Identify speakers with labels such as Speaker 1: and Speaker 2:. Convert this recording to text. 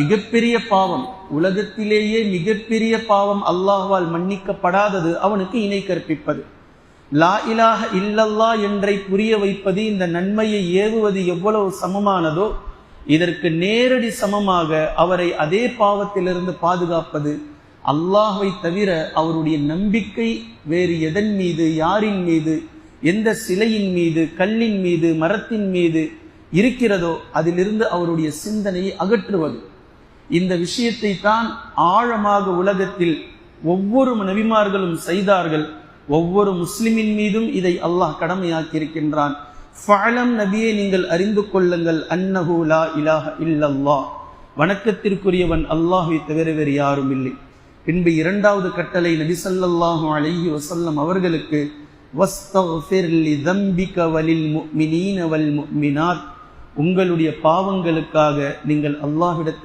Speaker 1: மிகப்பெரிய பாவம். உலகத்திலேயே மிகப்பெரிய பாவம் அல்லாஹால் மன்னிக்கப்படாதது அவனுக்கு இணை கற்பிப்பது. லா இலாக இல்லல்லா என்றை புரிய வைப்பது இந்த நன்மையை ஏவுவது எவ்வளவு சமமானதோ இதற்கு நேரடி சமமாக அவரை அதே பாவத்திலிருந்து பாதுகாப்பது அல்லாஹை தவிர அவருடைய நம்பிக்கை வேறு எதன் மீது யாரின் மீது எந்த சிலையின் மீது கல்லின் மீது மரத்தின் மீது இருக்கிறதோ அதிலிருந்து அவருடைய சிந்தனையை அகற்றுவது. இந்த விஷயத்தை தான் ஆழமாக உலகத்தில் ஒவ்வொரு நபிமார்களும் செய்தார்கள். ஒவ்வொரு முஸ்லிமின் மீதும் இதை அல்லாஹ் கடமையாக்கி இருக்கின்றான் ஃபஅலம் நபியை நீங்கள் அறிந்து கொள்ளுங்கள். அன்னஹு லா இலாஹ இல்லல்லா வணக்கத்திற்குரியவன் அல்லாஹை தவிர வேறு யாரும் இல்லை. பின்பு இரண்டாவது கட்டளை நபி சல்லாஹூ அலஹி வசல்லம் அவர்களுக்கு தம்பிக உங்களுடைய பாவங்களுக்காக நீங்கள் அல்லாஹிடத்தில்